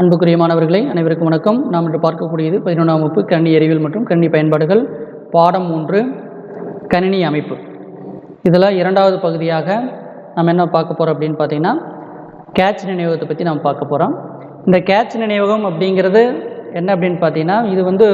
அன்புக்குரிய மாணவர்களை அனைவருக்கும் வணக்கம். நாம் இன்று பார்க்கக்கூடியது பதினொன்றாம் வகுப்பு கணினி அறிவியல் மற்றும் கணினி பயன்பாடுகள் பாடம் மூன்று கணினி அமைப்பு. இதில் இரண்டாவது பகுதியாக நம்ம என்ன பார்க்க போகிறோம் அப்படின்னு பார்த்தீங்கன்னா கேட்ச் நினைவகத்தை பற்றி நாம் பார்க்க போகிறோம் இந்த கேட்ச் நினைவகம் அப்படிங்கிறது என்ன அப்படின்னு பார்த்தீங்கன்னா இது வந்து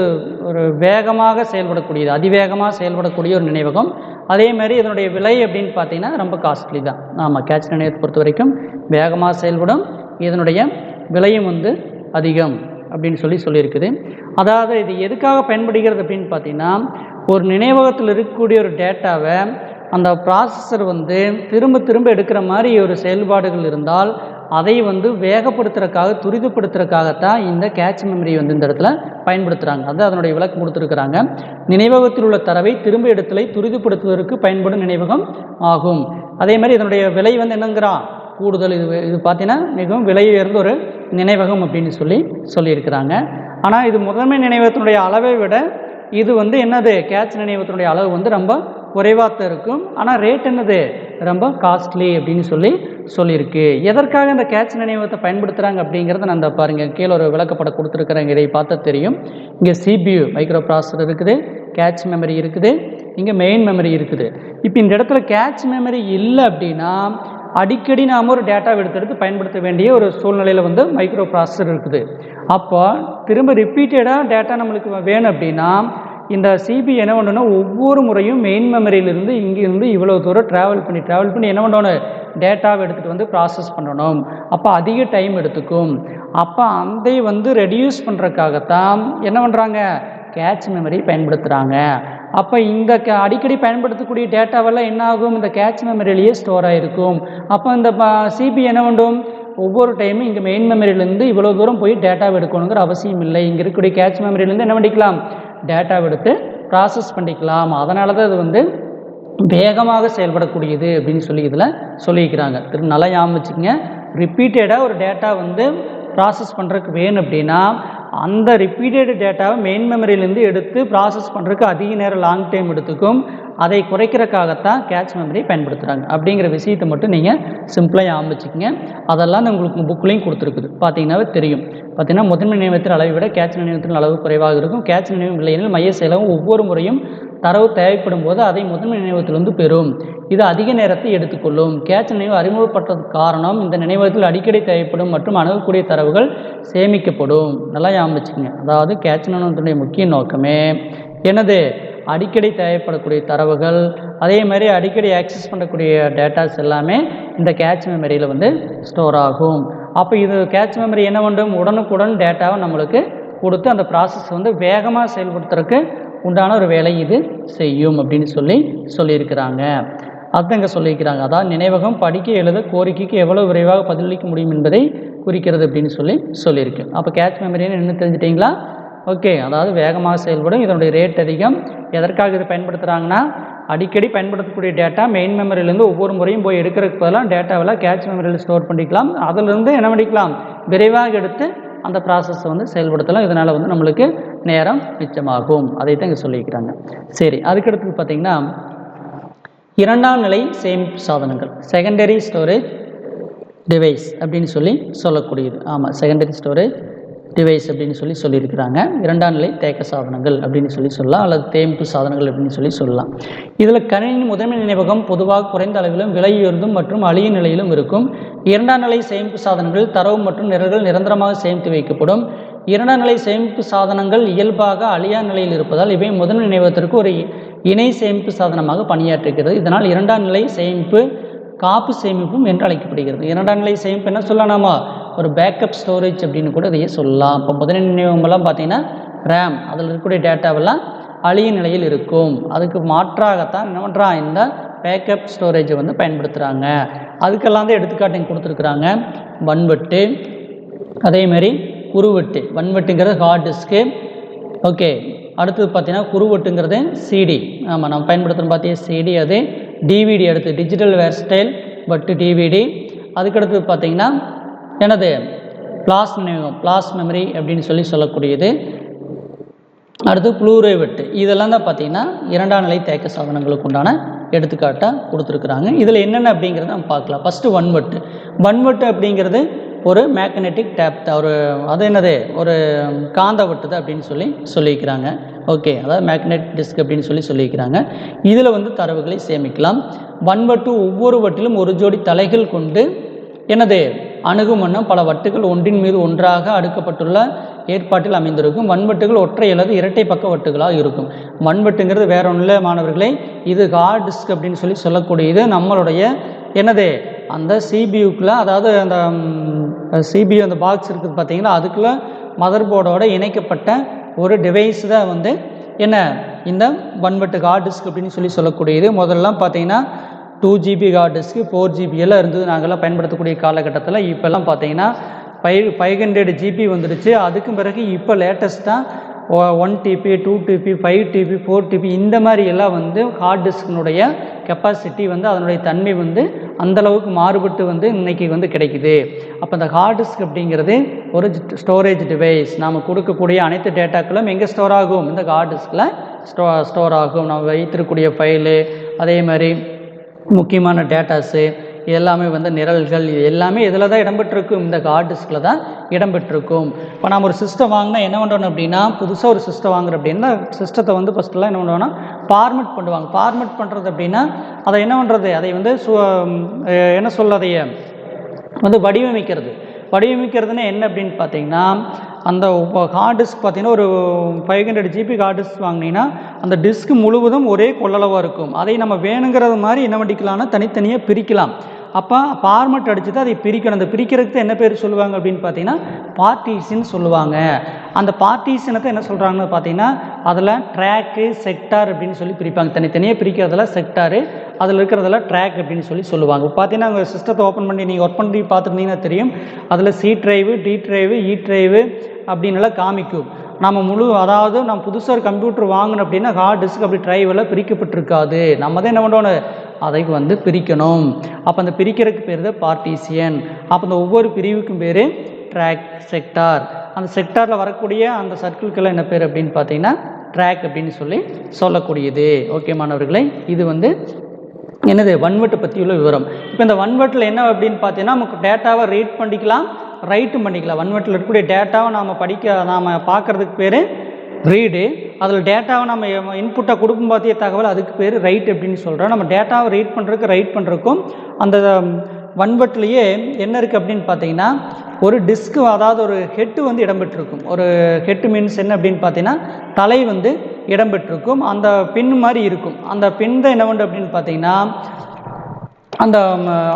ஒரு வேகமாக செயல்படக்கூடியது அதிவேகமாக செயல்படக்கூடிய ஒரு நினைவகம். அதே மாதிரி இதனுடைய விலை அப்படின்னு பார்த்தீங்கன்னா ரொம்ப காஸ்ட்லி தான். ஆமாம் கேட்ச் நினைவகத்தை பொறுத்த வரைக்கும் வேகமாக செயல்படும். இதனுடைய விலையும் வந்து அதிகம் அப்படின்னு சொல்லி சொல்லியிருக்குது. அதாவது இது எதுக்காக பயன்படுகிறது அப்படின்னு பார்த்தீங்கன்னா ஒரு நினைவகத்தில் இருக்கக்கூடிய ஒரு டேட்டாவை அந்த ப்ராசஸர் வந்து திரும்ப திரும்ப எடுக்கிற மாதிரி ஒரு செயல்பாடுகள் இருந்தால் அதை வந்து வேகப்படுத்துறதுக்காக துரிதப்படுத்துறதுக்காகத்தான் இந்த கேட்ச் மெமரி வந்து இந்த இடத்துல பயன்படுத்துகிறாங்க அது அதனுடைய விளக்கம் கொடுத்துருக்குறாங்க. நினைவகத்தில் உள்ள தரவை திரும்ப எடுத்தலை துரிதப்படுத்துவதற்கு பயன்படும் நினைவகம் ஆகும். அதே மாதிரி இதனுடைய விலை வந்து என்னங்கிறா? கூடுதல் இது இது பார்த்தீங்கன்னா மிகவும் விலை உயர்ந்த ஒரு நினைவகம் அப்படின்னு சொல்லி சொல்லியிருக்கிறாங்க. ஆனால் இது முதன்மை நினைவகத்தினுடைய அளவை விட இது வந்து என்னது? கேட்ச் நினைவகத்தினுடைய அளவு வந்து ரொம்ப குறைவாக தான் இருக்கும். ஆனால் ரேட் என்னது? ரொம்ப காஸ்ட்லி அப்படின்னு சொல்லி சொல்லியிருக்கு. எதற்காக இந்த கேட்ச் நினைவகத்தை பயன்படுத்துகிறாங்க அப்படிங்கிறத நான் இந்த பாருங்கள் கீழே ஒரு விளக்கப்படம் கொடுத்துருக்குறேங்க இதை பார்த்தா தெரியும். இங்கே சிபியு மைக்ரோ ப்ராசர் இருக்குது. கேட்ச் மெமரி இருக்குது. இங்கே மெயின் மெமரி இருக்குது. இப்போ இந்த இடத்துல கேட்ச் மெமரி இல்லை அப்படின்னா அடிக்கடி நாம் ஒரு டேட்டாவை எடுத்து எடுத்து பயன்படுத்த வேண்டிய ஒரு சூழ்நிலையில் வந்து மைக்ரோ ப்ராசஸர் இருக்குது. அப்போ திரும்ப ரிப்பீட்டடாக டேட்டா நம்மளுக்கு வேணும் அப்படின்னா இந்த சிபி என்ன பண்ணணும்னா ஒவ்வொரு முறையும் மெயின் மெமரியிலிருந்து இங்கேருந்து இவ்வளோ தூரம் ட்ராவல் பண்ணி ட்ராவல் பண்ணி என்ன பண்ணணும்? டேட்டாவை எடுத்துகிட்டு வந்து ப்ராசஸ் பண்ணணும். அப்போ அதிக டைம் எடுத்துக்கும். அப்போ அதை வந்து ரெடியூஸ் பண்ணுறதுக்காகத்தான் என்ன பண்ணுறாங்க கேட்ச் மெமரி பயன்படுத்துகிறாங்க அப்போ இந்த க அடிக்கடி பயன்படுத்தக்கூடிய டேட்டாவெல்லாம் என்ன ஆகும் இந்த கேட்ச் மெமரியிலேயே ஸ்டோர் ஆகிருக்கும் அப்போ இந்த சிபி என்ன வேண்டும் ஒவ்வொரு டைமும் இங்கே மெயின் மெமரியிலேருந்து இவ்வளோ தூரம் போய் டேட்டாவை எடுக்கணுங்கிற அவசியம் இல்லை. இங்கே இருக்கக்கூடிய கேட்ச் மெமரியிலேருந்து என்ன பண்ணிக்கலாம்? டேட்டாவை எடுத்து ப்ராசஸ் பண்ணிக்கலாம். அதனால தான் இது வந்து வேகமாக செயல்படக்கூடியது அப்படின்னு சொல்லி இதில் சொல்லியிருக்கிறாங்க. திரு நல்லா ஞாபகம் வச்சுக்கோங்க. ரிப்பீட்டடாக ஒரு டேட்டா வந்து ப்ராசஸ் பண்ணுறதுக்கு வேணும் அப்படின்னா அந்த ரிப்பீட்டட் டேட்டாவை மெயின் மெமரியிலேருந்து எடுத்து ப்ராசஸ் பண்ணுறதுக்கு அதிக நேரம் லாங் டைம் எடுத்துக்கும். அதை குறைக்கிறதுக்காகத்தான் கேட்ச் மெமரி பயன்படுத்துகிறாங்க அப்படிங்கிற விஷயத்தை மட்டும் நீங்கள் சிம்பிளாக ஆரம்பிச்சிக்கிங்க அதெல்லாம் உங்களுக்கு புக்லேயும் கொடுத்துருக்குது. பார்த்தீங்கன்னாவே தெரியும். பார்த்தீங்கன்னா முதன்மை நினைவகத்தின் அளவை விட கேட்ச் நினைவகத்தின் அளவு குறைவாக இருக்கும். கேட்ச் நினைவு இல்லையெனில் மைய செலவும் ஒவ்வொரு முறையும் தரவு தேவைப்படும் போது அதை முதன்மை நினைவகத்திலிருந்து பெறும். இது அதிக நேரத்தை எடுத்துக்கொள்ளும். கேட்ச் நினைவு அறிமுகப்படுறதுக்கு காரணம் இந்த நினைவகத்தில் அடிக்கடி தேவைப்படும் மற்றும் அணுகக்கூடிய தரவுகள் சேமிக்கப்படும். நல்லா ஞாபகம் வச்சுக்கோங்க. அதாவது கேட்ச் நினைவகத்தினுடைய முக்கிய நோக்கமே என்னது? அடிக்கடி தேவைப்படக்கூடிய தரவுகள் அதே மாதிரி அடிக்கடி ஆக்சஸ் பண்ணக்கூடிய டேட்டாஸ் எல்லாமே இந்த கேட்ச் மெமரியில் வந்து ஸ்டோர் ஆகும். அப்போ இது கேட்ச் மெமரி என்ன வேண்டும்? உடனுக்குடன் டேட்டாவை நம்மளுக்கு கொடுத்து அந்த ப்ராசஸ் வந்து வேகமாக செயல்படுத்துறதுக்கு உண்டான ஒரு வேலை இது செய்யும் அப்படின்னு சொல்லி சொல்லியிருக்கிறாங்க. அர்த்தங்க சொல்லியிருக்கிறாங்க. அதாவது நினைவகம் படிக்க எழுத கோரிக்கைக்கு எவ்வளோ விரைவாக பதிலளிக்க முடியும் என்பதை குறிக்கிறது அப்படின்னு சொல்லி சொல்லியிருக்கு. அப்போ கேட்ச் மெமரின்னு என்ன தெரிஞ்சிட்டிங்களா? ஓகே அதாவது வேகமாக செயல்படும். இதனுடைய ரேட் அதிகம். எதற்காக இதை பயன்படுத்துகிறாங்கன்னா அடிக்கடி பயன்படுத்தக்கூடிய டேட்டா மெயின் மெமரியிலேருந்து ஒவ்வொரு முறையும் போய் எடுக்கிறதுக்கு பதிலாக டேட்டாவெல்லாம் கேட்ச் மெமரியில் ஸ்டோர் பண்ணிக்கலாம். அதிலிருந்து என்ன பண்ணிக்கலாம்? விரைவாக எடுத்து அந்த ப்ராசஸை வந்து செயல்படுத்தலாம். இதனால் வந்து நம்மளுக்கு நேரம் மிச்சமாகும். அதை தான் இங்கே சொல்லியிருக்கிறாங்க. சரி அதுக்கடுத்து பார்த்தீங்கன்னா இரண்டாம் நிலை சேமிப்பு சாதனங்கள். செகண்டரி ஸ்டோரேஜ் டிவைஸ் அப்படின்னு சொல்லி சொல்லக்கூடியது. ஆமாம் செகண்டரி ஸ்டோரேஜ் டிவைஸ் அப்படின்னு சொல்லி சொல்லியிருக்கிறாங்க. இரண்டாம் நிலை தேக்க சாதனங்கள் அப்படின்னு சொல்லி சொல்லலாம். அல்லது தேம்பு சாதனங்கள் அப்படின்னு சொல்லி சொல்லலாம். இதில் கணினி முதன்மை நினைவகம் பொதுவாக குறைந்த அளவிலும் விலை உயர்ந்தும் மற்றும் அழிய நிலையிலும் இருக்கும். இரண்டாம் நிலை சேமிப்பு சாதனங்கள் தரவு மற்றும் நிரல்கள் நிரந்தரமாக சேமித்து வைக்கப்படும். இரண்டாம் நிலை சேமிப்பு சாதனங்கள் இயல்பாக அழியா நிலையில் இருப்பதால் இவை முதன் நினைவகத்திற்கு ஒரு இணை சேமிப்பு சாதனமாக பணியாற்றுகிறது இதனால் இரண்டாம் நிலை சேமிப்பு காப்பு சேமிப்பும் என்று அழைக்கப்படுகிறது. இரண்டாம் நிலை சேமிப்பு என்ன சொல்லலாமா? ஒரு பேக்கப் ஸ்டோரேஜ் அப்படின்னு கூட இதையே சொல்லலாம். இப்போ முதன்மை நினைவகமெல்லாம் பார்த்தீங்கன்னா ரேம் அதில் இருக்கக்கூடிய டேட்டாவெல்லாம் அழிய நிலையில் இருக்கும். அதுக்கு மாற்றாகத்தான் என்ன பண்ணுறான் இந்த பேக்கப் ஸ்டோரேஜை வந்து பயன்படுத்துகிறாங்க அதுக்கெல்லாம் தான் எடுத்துக்காட்டு கொடுத்துருக்குறாங்க. வன்வெட்டு அதேமாரி குறுவெட்டு. வன்வெட்டுங்கிறது ஹார்ட் டிஸ்க்கு ஓகே அடுத்தது பார்த்தீங்கன்னா குறுவெட்டுங்கிறது சிடி ஆமாம் நம்ம பயன்படுத்துகிறோம் பார்த்தீங்க சிடி அது. டிவிடி அடுத்து டிஜிட்டல் வேர்ஸ்டைல் பட்டு டிவிடி அதுக்கடுத்து பார்த்தீங்கன்னா எனது பிளாஸ் நினைவகம் பிளாஸ் மெமரி அப்படின்னு சொல்லி சொல்லக்கூடியது. அடுத்து ப்ளூரே வெட்டு. இதெல்லாம் தான் பார்த்தீங்கன்னா இரண்டாம் நிலை தேக்க சாதனங்களுக்கு உண்டான எடுத்துக்காட்டாக கொடுத்துருக்குறாங்க. இதில் என்னென்ன அப்படிங்கிறத நம்ம பார்க்கலாம். ஃபஸ்ட்டு வன்வெட்டு. வன்வெட்டு அப்படிங்கிறது ஒரு மேக்னெட்டிக் டேப் ஒரு அது என்னது? ஒரு காந்த வட்டுது அப்படின்னு சொல்லி சொல்லியிருக்கிறாங்க. ஓகே அதாவது மேக்னெட் டிஸ்க் அப்படின்னு சொல்லி சொல்லியிருக்கிறாங்க. இதில் வந்து தரவுகளை சேமிக்கலாம். வன்வட்டு ஒவ்வொரு வட்டிலும் ஒரு ஜோடி தலைகள் கொண்டு எனது அணுகும் பல வட்டுகள் ஒன்றின் மீது ஒன்றாக அடுக்கப்பட்டுள்ள ஏற்பாட்டில் அமைந்திருக்கும். வன்வட்டுகள் ஒற்றை அல்லது இரட்டை பக்க வட்டுகளாக இருக்கும். வன்வட்டுங்கிறது வேற ஒன்றும் இல்லை மாணவர்களே. இது ஹார்ட் டிஸ்க் அப்படின்னு சொல்லி சொல்லக்கூடியது நம்மளுடைய என்னது? அந்த சிபியூக்கில் அதாவது அந்த சிபியூ அந்த பாக்ஸ் இருக்குது பார்த்தீங்கன்னா அதுக்குள்ளே மதர் போர்டோட இணைக்கப்பட்ட ஒரு டிவைஸ் தான் வந்து என்ன? இந்த வன்வட்டு ஹார்ட் டிஸ்க் அப்படின்னு சொல்லி சொல்லக்கூடியது. முதல்லாம் பார்த்தீங்கன்னா டூ ஜிபி ஹார்ட் டிஸ்க்கு ஃபோர் ஜிபி எல்லாம் இருந்தது. நாங்கள்லாம் பயன்படுத்தக்கூடிய காலகட்டத்தில் இப்போல்லாம் பார்த்தீங்கன்னா ஃபைவ் ஃபைவ் ஹண்ட்ரட் ஜிபி வந்துடுச்சு அதுக்கும் பிறகு இப்போ லேட்டஸ்ட்டாக one TB two TB five TB four TB இந்த மாதிரி எல்லாம் வந்து ஹார்ட் டிஸ்கினுடைய கெப்பாசிட்டி வந்து அதனுடைய தன்மை வந்து அந்தளவுக்கு மாறுபட்டு வந்து இன்னைக்கு வந்து கிடைக்குது. அப்போ இந்த ஹார்ட் டிஸ்க் அப்படிங்கிறது ஒரு ஸ்டோரேஜ் டிவைஸ் நாம் கொடுக்கக்கூடிய அனைத்து டேட்டாக்களும் எங்கே ஸ்டோர் ஆகும்? இந்த ஹார்ட் டிஸ்கில் ஸ்டோ ஸ்டோர் ஆகும். நம்ம வைத்திருக்கக்கூடிய ஃபைலு அதே மாதிரி முக்கியமான டேட்டாஸு எல்லாமே வந்து நிரல்கள் இது எல்லாமே இதில் தான் இடம்பெற்றிருக்கும். இந்த ஹார்ட் டிஸ்கில் தான் இடம்பெற்றிருக்கும். இப்போ நாம் ஒரு சிஸ்டம் வாங்கினா என்ன பண்ணுறோம் அப்படின்னா புதுசாக ஒரு சிஸ்டம் வாங்குறோம் அப்படின்னா சிஸ்டத்தை வந்து ஃபஸ்ட்டுலாம் என்ன பண்ணுவோம்னா ஃபார்மெட் பண்ணுவாங்க. ஃபார்மெட் பண்ணுறது அப்படின்னா அதை என்ன பண்ணுறது அதை வந்து சு என்ன சொல்ல அதைய? வந்து வடிவமைக்கிறது. வடிவமைக்கிறதுனா என்ன அப்படின்னு பார்த்தீங்கன்னா அந்த ஹார்ட் டிஸ்க் பார்த்தீங்கன்னா ஒரு five hundred GB hard disk வாங்கினீங்கன்னா அந்த டிஸ்க் முழுவதும் ஒரே கொள்ளளவாக இருக்கும். அதை நம்ம வேணுங்கிறது மாதிரி என்ன பண்ணிக்கலாம்னா தனித்தனியாக பிரிக்கலாம். அப்போ ஃபார்மெட் அடித்து தான் அதை பிரிக்கணும். அந்த பிரிக்கிறதுக்கு என்ன பேர் சொல்லுவாங்க அப்படின்னு பார்த்தீங்கன்னா பார்ட்டிஷன் சொல்லுவாங்க. அந்த பார்ட்டிஷனத்தை என்ன சொல்கிறாங்கன்னு பார்த்தீங்கன்னா அதில் ட்ராக்கு செக்டார் அப்படின்னு சொல்லி பிரிப்பாங்க. தனித்தனியாக பிரிக்கிறதுல செக்டாரு அதில் இருக்கிறதுல ட்ராக் அப்படின்னு சொல்லி சொல்லுவாங்க. பார்த்தீங்கன்னா உங்கள் சிஸ்டத்தை ஓப்பன் பண்ணி நீங்கள் ஒர்க் பண்ணி பார்த்துருந்தீங்கன்னா தெரியும். அதில் C drive D drive E drive அப்படின்னு எல்லாம் காமிக்கும். நம்ம முழு அதாவது நம்ம புதுசாக ஒரு கம்ப்யூட்டர் வாங்கணும் அப்படின்னா ஹார்ட் டிஸ்க் அப்படி ட்ரைவெல்லாம் பிரிக்கப்பட்டிருக்காது. நம்ம தான் என்ன பண்ணணும்? அதை வந்து பிரிக்கணும். அப்போ அந்த பிரிக்கிறதுக்கு பேர் தான் பார்ட்டிசியன் அப்போ அந்த ஒவ்வொரு பிரிவுக்கும் பேர் ட்ராக் செக்டார் அந்த செக்டாரில் வரக்கூடிய அந்த சர்க்கிள்கெல்லாம் என்ன பேர் அப்படின்னு பார்த்தீங்கன்னா ட்ராக் அப்படின்னு சொல்லி சொல்லக்கூடியது. ஓகே மாணவர்களே இது வந்து என்னது? வன்வெட்டை பற்றியுள்ள விவரம். இப்போ இந்த வன்வெட்டில் என்ன அப்படின்னு பார்த்தீங்கன்னா நமக்கு டேட்டாவை ரீட் பண்ணிக்கலாம் ரைட்டும் பண்ணிக்கலாம். வன்வெட்டில் இருக்கக்கூடிய டேட்டாவை நாம் படிக்க நாம் பார்க்குறதுக்கு பேர் ரீடு அதில் டேட்டாவை நம்ம இன்புட்டை கொடுக்கும் பார்த்திய தகவல் அதுக்கு பேர் ரைட் அப்படின்னு சொல்கிறோம் நம்ம டேட்டாவை ரீட் பண்ணுறதுக்கு ரைட் பண்ணுறதுக்கும் அந்த வன்வெட்டிலேயே என்ன இருக்குது அப்படின்னு பார்த்தீங்கன்னா ஒரு டிஸ்க்கு அதாவது ஒரு ஹெட்டு வந்து இடம்பெற்றிருக்கும். ஒரு ஹெட்டு மீன்ஸ் என்ன அப்படின்னு பார்த்தீங்கன்னா தலை வந்து இடம்பெற்றிருக்கும். அந்த பின் மாதிரி இருக்கும். அந்த பின் தான் என்ன உண்டு அப்படின்னு பார்த்தீங்கன்னா அந்த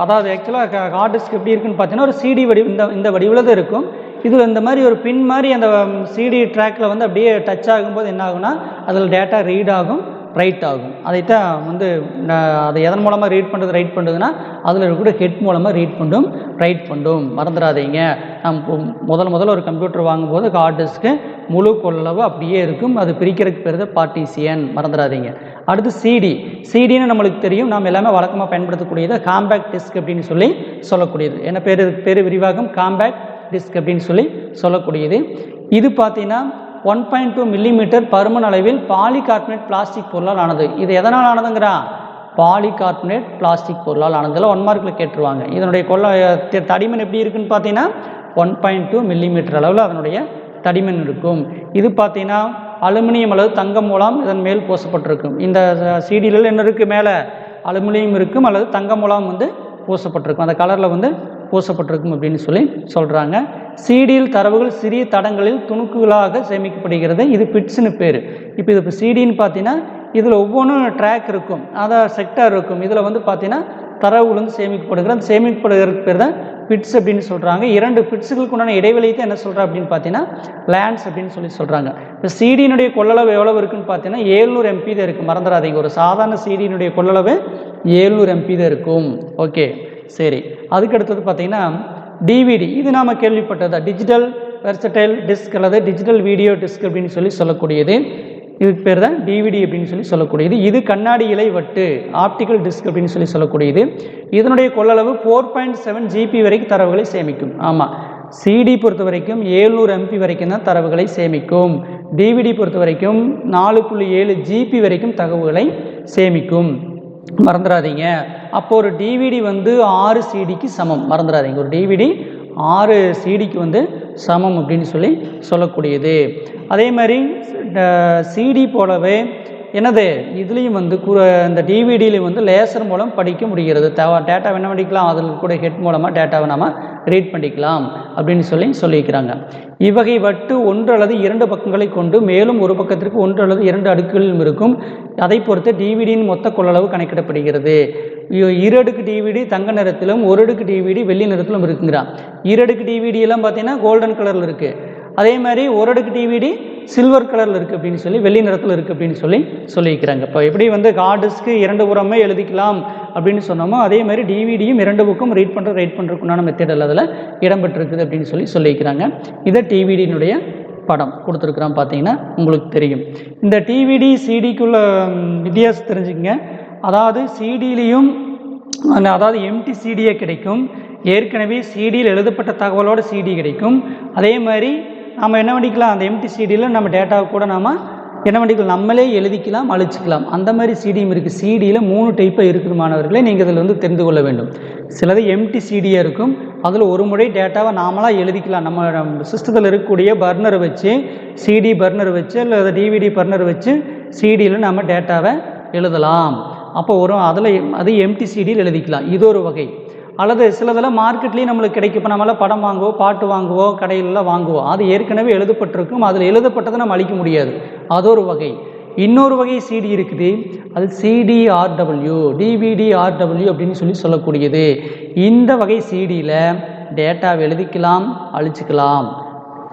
அதாவது ஆக்சுவலாக ஹார்ட் டிஸ்க் எப்படி இருக்குன்னு பார்த்தீங்கன்னா ஒரு சிடி வடி இந்த இந்த வடிவில் தான் இருக்கும். இது இந்த மாதிரி ஒரு பின் மாதிரி அந்த சிடி ட்ராக்கில் வந்து அப்படியே டச் ஆகும்போது என்ன ஆகும்னா அதில் டேட்டா ரீட் ஆகும் ரைட் ஆகும். அதைத்தான் வந்து நான் அதை எதன் மூலமாக ரீட் பண்ணுறது ரைட் பண்ணுறதுன்னா அதில் இருக்கக்கூடிய ஹெட் மூலமாக ரீட் பண்ணும் ரைட் பண்ணும் மறந்துடாதீங்க. நம்ம முதல் முதல்ல ஒரு கம்ப்யூட்டர் வாங்கும்போது ஹார்ட் டிஸ்க்கு முழு கொள்ளளவு அப்படியே இருக்கும். அது பிரிக்கிறதுக்கு பேர் பார்ட்டிசியன் மறந்துடாதீங்க. அடுத்து சிடி சிடின்னு நம்மளுக்கு தெரியும். நாம் எல்லாமே வழக்கமாக பயன்படுத்தக்கூடியது காம்பேக்ட் டிஸ்க் அப்படின்னு சொல்லி சொல்லக்கூடியது. என்ன பேர் பேர் விரிவாகம் காம்பேக்ட் டிஸ்க் அப்படின்னு சொல்லி சொல்லக்கூடியது. இது பார்த்தீங்கன்னா ஒன் பாயிண்ட் டூ மில்லிமீட்டர் பருமன் அளவில் பாலிகார்பனேட் பிளாஸ்டிக் பொருளால் ஆனது. இது எதனால் ஆனதுங்கிறான் பாலிகார்பனேட் பிளாஸ்டிக் பொருளால் ஆனதில் ஒன் மார்க்கில் கேட்டுருவாங்க. இதனுடைய கொள்ள தடிமன் எப்படி இருக்குன்னு பார்த்தீங்கன்னா ஒன் பாயிண்ட் டூ மில்லிமீட்டர் அளவில் அதனுடைய தடிமன் இருக்கும். இது பார்த்தீங்கன்னா அலுமினியம் அல்லது தங்கம் மூலம் இதன் மேல் பூசப்பட்டிருக்கும். இந்த சீடியில் என்ன இருக்குது மேலே? அலுமினியம் இருக்கும் அல்லது தங்கம் மூலம் வந்து பூசப்பட்டிருக்கும். அந்த கலரில் வந்து பூசப்பட்டிருக்கும் அப்படின்னு சொல்லி சொல்கிறாங்க சிடியில் தரவுகள் சிறிய தடங்களில் துணுக்குகளாக சேமிக்கப்படுகிறது. இது பிட்ஸ்னு பேர். இப்போ இது இப்போ சிடின்னு பார்த்தீங்கன்னா இதில் ஒவ்வொன்றும் ட்ராக் இருக்கும். அதான் செக்டார் இருக்கும். இதில் வந்து பார்த்தீங்கன்னா தரவுகள் வந்து சேமிக்கப்படுகிற அந்த சேமிக்கப்படுகிறதுக்கு பேர் தான் பிட்ஸ் அப்படின்னு சொல்கிறாங்க இரண்டு பிட்ஸுகளுக்கு உண்டான இடைவெளி தான் என்ன சொல்கிறா அப்படின்னு பார்த்தீங்கன்னா லேண்ட்ஸ் அப்படின்னு சொல்லி சொல்கிறாங்க இப்போ சிடியினுடைய கொள்ளளவு எவ்வளவு இருக்குன்னு பார்த்தீங்கன்னா ஏழ்நூறு எம்பி தான் இருக்குது மறந்துடாதீங்க. ஒரு சாதாரண சிடியினுடைய கொள்ளளவு ஏழ்நூறு எம்பி தான் இருக்கும். ஓகே சரி. அதுக்கு அடுத்தது பார்த்தீங்கன்னா டிவிடி இது நாம் கேள்விப்பட்டது டிஜிட்டல் வெர்சடைல் டிஸ்க் அல்லது டிஜிட்டல் வீடியோ டிஸ்க் அப்படின்னு சொல்லி சொல்லக்கூடியது. இதுக்கு பேர் தான் டிவிடி அப்படின்னு சொல்லி சொல்லக்கூடியது. இது கண்ணாடி இலை வட்டு ஆப்டிக்கல் டிஸ்க் அப்படின்னு சொல்லி சொல்லக்கூடியது. இதனுடைய கொள்ளளவு ஃபோர் பாயிண்ட் செவன் ஜிபி வரைக்கும் தரவுகளை சேமிக்கும். ஆமாம் சிடி பொறுத்த வரைக்கும் ஏழ்நூறு எம்பி வரைக்கும் தான் தரவுகளை சேமிக்கும். டிவிடி பொறுத்த வரைக்கும் நாலு புள்ளி ஏழு ஜிபி வரைக்கும் தகவல்களை சேமிக்கும். மறந்துடாதீங்க அப்போ ஒரு டிவிடி வந்து ஆறு சிடிக்கு சமம். மறந்துடாதீங்க ஒரு டிவிடி ஆறு சிடிக்கு வந்து சமம் அப்படின்னு சொல்லி சொல்லக்கூடியது. அதே மாதிரி சிடி போலவே என்னது? இதுலேயும் வந்து கு இந்த டிவிடிலையும் வந்து லேசர் மூலம் படிக்க முடிகிறது. தேவை டேட்டா என்ன பண்ணிக்கலாம் அதில் கூட ஹெட் மூலமாக டேட்டாவை நம்ம ரீட் பண்ணிக்கலாம் அப்படின்னு சொல்லி சொல்லியிருக்கிறாங்க. இவ்வகை வட்டு ஒன்று அல்லது இரண்டு பக்கங்களை கொண்டு மேலும் ஒரு பக்கத்திற்கு ஒன்று அல்லது இரண்டு அடுக்குகளிலும் இருக்கும். அதை பொறுத்து டிவிடியின் மொத்த கொள்ளளவு கணக்கிடப்படுகிறது. இரு அடுக்கு டிவிடி தங்க நிறத்திலும் ஒரு அடுக்கு டிவிடி வெள்ளி நிறத்திலும் இருக்குங்கிறான். இரு அடுக்கு டிவிடி எல்லாம் பார்த்தீங்கன்னா கோல்டன் கலரில் இருக்குது அதே மாதிரி ஒரு அடுக்கு டிவிடி சில்வர் கலரில் இருக்குது அப்படின்னு சொல்லி வெள்ளி நிறத்தில் இருக்குது அப்படின்னு சொல்லி சொல்லியிருக்கிறாங்க. இப்போ எப்படி வந்து ஹார்டிஸ்க்கு இரண்டு புறமே எழுதிக்கலாம் அப்படின்னு சொன்னோமோ அதே மாதிரி டிவிடியும் இரண்டு புக்கும் ரீட் பண்ணுற ரைட் பண்ணுறதுக்குண்டான மெத்தடில் அதில் இடம்பெற்றிருக்குது அப்படின்னு சொல்லி சொல்லியிருக்கிறாங்க. இதை டிவிடியினுடைய படம் கொடுத்துருக்குறான் பார்த்தீங்கன்னா உங்களுக்கு தெரியும். இந்த டிவிடி சிடிக்குள்ள வித்தியாசம் தெரிஞ்சுக்கங்க. அதாவது சிடிலையும் அதாவது எம்டி சிடியே கிடைக்கும். ஏற்கனவே சிடியில் எழுதப்பட்ட தகவலோட சிடி கிடைக்கும். அதே மாதிரி நம்ம என்ன பண்ணிக்கலாம்? அந்த எம்டி சிடியில் நம்ம டேட்டாவை கூட நாம் என்ன பண்ணிக்கலாம்? நம்மளே எழுதிக்கலாம் அழிச்சிக்கலாம். அந்த மாதிரி சிடியும் இருக்குது சிடியில் மூணு டைப்பாக இருக்குது மாணவர்களே. நீங்கள் இதில் வந்து தெரிந்து கொள்ள வேண்டும். சிலது எம்டி சிடியாக இருக்கும். அதில் ஒரு முறை டேட்டாவை நாமளாக எழுதிக்கலாம். நம்ம சிஸ்டத்தில் இருக்கக்கூடிய பர்னர் வச்சு சிடி பர்னர் வச்சு இல்லை டிவிடி பர்னர் வச்சு சிடியில் நம்ம டேட்டாவை எழுதலாம். அப்போ ஒரு அதில் அது எம்டி சிடியில் எழுதிக்கலாம். இது ஒரு வகை. அல்லது சிலதெல்லாம் மார்க்கெட்லேயும் நம்மளுக்கு கிடைக்கும். இப்போ நம்மளால் படம் வாங்குவோம் பாட்டு வாங்குவோம் கடையிலலாம் வாங்குவோம் அது ஏற்கனவே எழுதப்பட்டிருக்கும். அதில் எழுதப்பட்டதை நம்ம அழிக்க முடியாது. அது ஒரு வகை. இன்னொரு வகை சிடி இருக்குது. அது சிடிஆர்டபிள்யூ டிவிடிஆர்டபிள்யூ அப்படின்னு சொல்லி சொல்லக்கூடியது. இந்த வகை சிடியில் டேட்டாவை எழுதிக்கலாம் அழிச்சிக்கலாம்.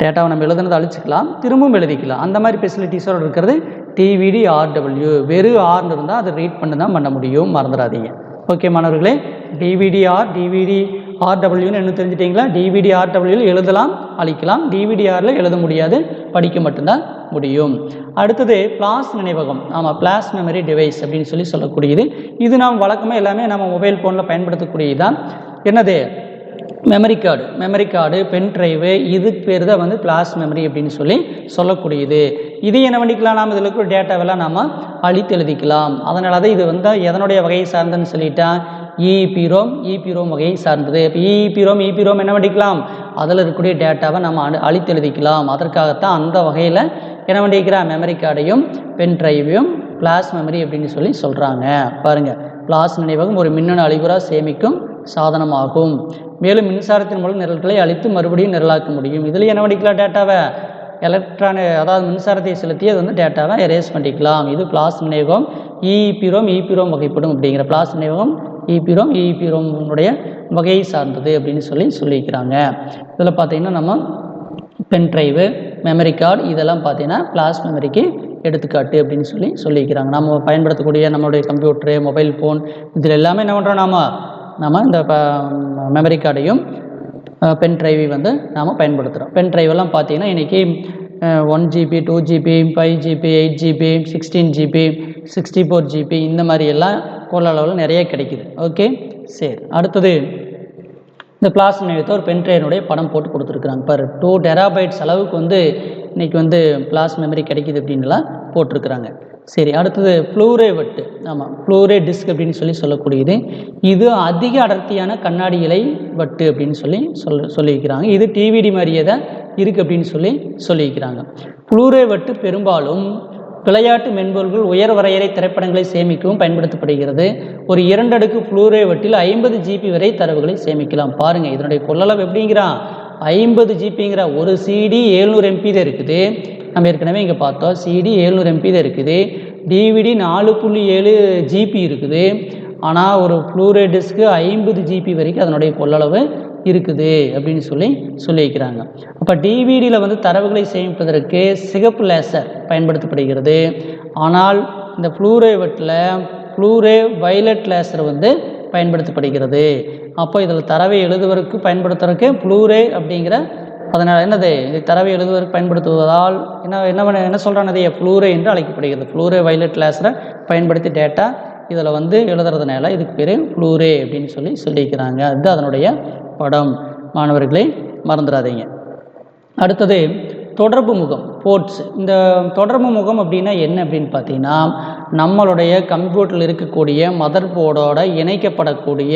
டேட்டாவை நம்ம எழுதுனதை அழிச்சிக்கலாம் திரும்பவும் எழுதிக்கலாம். அந்த மாதிரி ஃபெசிலிட்டிஸோடு இருக்கிறது டிவிடி ஆர்டபிள்யூ வெறும் ஆர்னு இருந்தால் அதை ரீட் பண்ணி தான் பண்ண முடியும். மறந்துடாதீங்க. ஓகே மாணவர்களே டிவிடிஆர் டிவிடி ஆர்டபிள்யூன்னு என்ன தெரிஞ்சிட்டிங்களா? டிவிடி ஆர்டபிள்யூவில் எழுதலாம் அழிக்கலாம். டிவிடிஆரில் எழுத முடியாது படிக்க மட்டும்தான் முடியும். அடுத்தது பிளாஸ் நினைவகம். ஆமாம் பிளாஸ் மெமரி டிவைஸ் அப்படின்னு சொல்லி சொல்லக்கூடியது. இது நாம் வழக்கமாக எல்லாமே நம்ம மொபைல் ஃபோனில் பயன்படுத்தக்கூடியது தான் என்னது? Memory card memory card pen drive இதுக்கு பேர் தான் வந்து பிளாஸ் மெமரி அப்படின்னு சொல்லி சொல்லக்கூடியது. இது என்ன பண்ணிக்கலாம்? நாம் இதில் இருக்கிற டேட்டாவெல்லாம் நாம் அழித்து எழுதிக்கலாம். அதனால தான் இது வந்து எதனுடைய வகையை சார்ந்ததுன்னு சொல்லிட்டா? இபிரோம் இபிரோம் வகையை சார்ந்தது. இப்போ இபிரோம் இபிரோம் என்ன பண்ணிக்கலாம்? அதில் இருக்கக்கூடிய டேட்டாவை நம்ம அழி அழித்து எழுதிக்கலாம். அதற்காகத்தான் அந்த வகையில் என்ன பண்ணிக்கிறா? மெமரி கார்டையும் பென் ட்ரைவையும் பிளாஸ் மெமரி அப்படின்னு சொல்லி சொல்கிறாங்க பாருங்கள் பிளாஸ் நினைவகம் ஒரு மின்னணு அழிவுறா சேமிக்கும் சாதனமாகும். மேலும் மின்சாரத்தின் மூலம் நிரல்களை அழித்து மறுபடியும் நிரலாக்க முடியும். இதில் என்ன பண்ணிக்கலாம் டேட்டாவை எலக்ட்ரானு அதாவது மின்சாரத்தை செலுத்தி அது வந்து டேட்டாவை எரேஸ் பண்ணிக்கலாம். இது பிளாஸ் நினைவகம். E இபிரோம் இபிரோம் e வகைப்படும் அப்படிங்கிற பிளாஸ் நினைவகம். E இபிரோம் இபிரோமுடைய வகையை சார்ந்தது அப்படின்னு சொல்லி சொல்லியிருக்கிறாங்க. இதில் பார்த்தீங்கன்னா நம்ம பென் டிரைவு மெமரி கார்டு இதெல்லாம் பார்த்தீங்கன்னா பிளாஸ் மெமரிக்கு எடுத்துக்காட்டு அப்படின்னு சொல்லி சொல்லியிருக்கிறாங்க. நம்ம பயன்படுத்தக்கூடிய நம்மளுடைய கம்ப்யூட்டரு மொபைல் ஃபோன் இதில் எல்லாமே என்ன பண்ணுறோம் நாம? நம்ம இந்த மெமரி கார்டையும் பென் ட்ரைவை வந்து நாம் பயன்படுத்துகிறோம் பென் ட்ரைவெல்லாம் பார்த்தீங்கன்னா இன்றைக்கி one GB two GB five GB eight GB sixteen GB sixty four GB இந்த மாதிரி எல்லாம் கொள்ளளவில் நிறைய கிடைக்குது. ஓகே சரி. அடுத்தது இந்த பிளாஸ் நிலையத்தை ஒரு பென் ட்ரைவனுடைய படம் போட்டு கொடுத்துருக்குறாங்க. பர் டூ டெராபைட்ஸ் அளவுக்கு வந்து இன்றைக்கி வந்து பிளாஸ் மெமரி கிடைக்குது அப்படின்லாம் போட்டிருக்கிறாங்க. சரி அடுத்தது ஃப்ளூரே வட்டு. ஆமாம் ஃப்ளூரே டிஸ்க் அப்படின்னு சொல்லி சொல்லக்கூடியது. இது அதிக அடர்த்தியான கண்ணாடி இலை வட்டு அப்படின்னு சொல்லி சொல் சொல்லியிருக்கிறாங்க. இது டிவிடி மாதிரியே தான் இருக்குது அப்படின்னு சொல்லி சொல்லியிருக்கிறாங்க. ஃப்ளூரே வட்டு பெரும்பாலும் விளையாட்டு மென்பொருள்கள் உயர் வரையறை திரைப்படங்களை சேமிக்கவும் பயன்படுத்தப்படுகிறது. ஒரு இரண்டடுக்கு ஃப்ளூரே வட்டில் ஐம்பது ஜிபி வரை தரவுகளை சேமிக்கலாம். பாருங்கள் இதனுடைய கொள்ளளவு எப்படிங்கிறான்? ஐம்பது ஜிபிங்கிற ஒரு சிடி எழுநூறு எம்பி தான் இருக்குது. நம்ம ஏற்கனவே இங்கே பார்த்தோம். சிடி ஏழ்நூறு எம்பி தான் இருக்குது. டிவிடி நாலு புள்ளி ஏழு ஜிபி இருக்குது. ஆனால் ஒரு ப்ளூரே டிஸ்க்கு ஐம்பது ஜிபி வரைக்கும் அதனுடைய கொள்ளளவு இருக்குது அப்படின்னு சொல்லி சொல்லியிருக்கிறாங்க. அப்போ டிவிடியில் வந்து தரவுகளை சேமிப்பதற்கு சிகப்பு லேசர் பயன்படுத்தப்படுகிறது. ஆனால் இந்த ஃப்ளூரேவட்டில் ஃப்ளூரே வைலட் லேசர் வந்து பயன்படுத்தப்படுகிறது. அப்போ இதில் தரவை எழுதுவதற்கு பயன்படுத்துறதுக்கு ப்ளூரே அப்படிங்கிற அதனால் என்னது? இதை தரவை எழுதுவதற்கு பயன்படுத்துவதால் என்ன என்ன பண்ண- என்ன சொல்கிறான் அதைய என்று அழைக்கப்படுகிறது. ஃப்ளூரே வயலட் லேசரை பயன்படுத்தி டேட்டா இதில் வந்து எழுதுறதுனால இதுக்கு பேர் ஃப்ளூரே அப்படின்னு சொல்லி சொல்லியிருக்கிறாங்க அது அதனுடைய படம். மாணவர்களே மறந்துடாதீங்க அடுத்தது தொடர்பு முகம் போர்ட்ஸ் இந்த தொடர்பு முகம் அப்படின்னா என்ன அப்படின்னு பார்த்தீங்கன்னா நம்மளுடைய கம்ப்யூட்டரில் இருக்கக்கூடிய மதர் போர்டோட இணைக்கப்படக்கூடிய